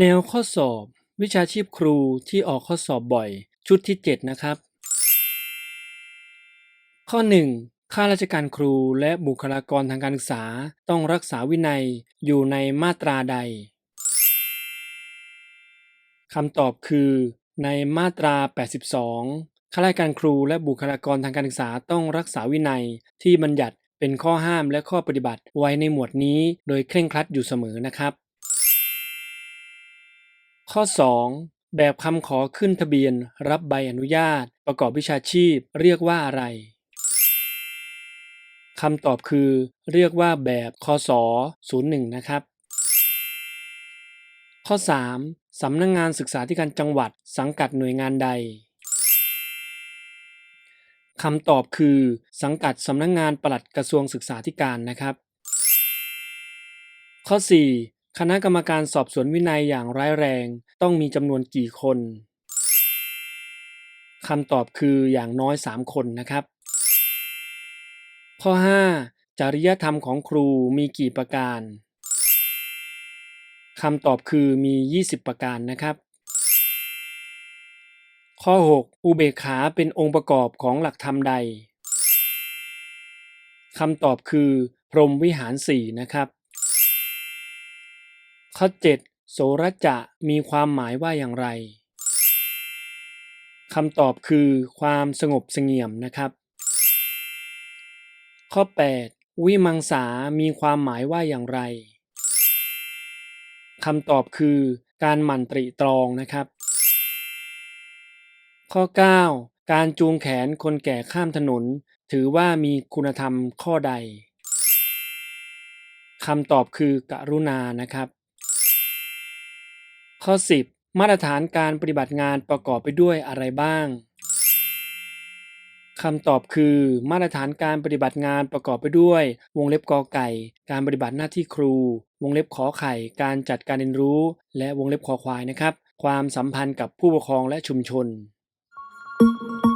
แนวข้อสอบ วิชาชีพครูที่ออกข้อสอบบ่อย ชุดที่ 7 นะครับ ข้อ 1. ข้าราชการครูและบุคลากรทางการศึกษาต้องรักษาวินัยอยู่ในมาตราใดคำตอบคือ ในมาตรา 82 ข้าราชการครูและบุคลากรทางการศึกษาต้องรักษาวินัยที่บัญญัติเป็นข้อห้ามและข้อปฏิบัติไว้ในหมวดนี้โดยเคร่งครัดอยู่เสมอนะครับ ข้อ 2. แบบคำขอขึ้นทะเบียน รับใบอนุญาต ประกอบวิชาชีพ เรียกว่าอะไรคำตอบคือ เรียกว่าแบบคศ01 นะครับ ข้อ 3. สำนักงงานศึกษาธิการจังหวัด สังกัดหน่วยงานใดคำตอบคือ สังกัดสำนักงงานปลัดกระทรวงศึกษาธิการนะครับ ข้อ 4. คณะกรรมการสอบสวนวินัยอย่างร้ายแรง ต้องมีจำนวนกี่คนคำตอบคืออย่างน้อย 3 คนนะครับ ข้อ 5. จริยธรรมของครูมีกี่ประการคำตอบคือมี 20 ประการนะครับ ข้อ 6. อุเบกขาเป็นองค์ประกอบของหลักธรรมใดคำตอบคือ พรหมวิหารสี่นะครับ ข้อ 7. โสรจะมีความหมายว่าอย่างไรคำตอบคือความสงบเสงี่ยมนะครับ ข้อ 8. วิมังสามีความหมายว่าอย่างไรคำตอบคือการหมั่นตรีตรองนะครับ ข้อ 9. การจูงแขนคนแก่ข้ามถนน ถือว่ามีคุณธรรมข้อใดคำตอบคือกรุณานะครับ ข้อ 10 มาตรฐานการปฏิบัติงานประกอบไปด้วยอะไรบ้างคำตอบคือมาตรฐานการปฏิบัติงานประกอบไปด้วย วงเล็บกอไก่ การปฏิบัติหน้าที่ครู วงเล็บขอไข่ การจัดการเรียนรู้ และวงเล็บคอควายนะครับ ความสัมพันธ์กับผู้ปกครองและชุมชน thank you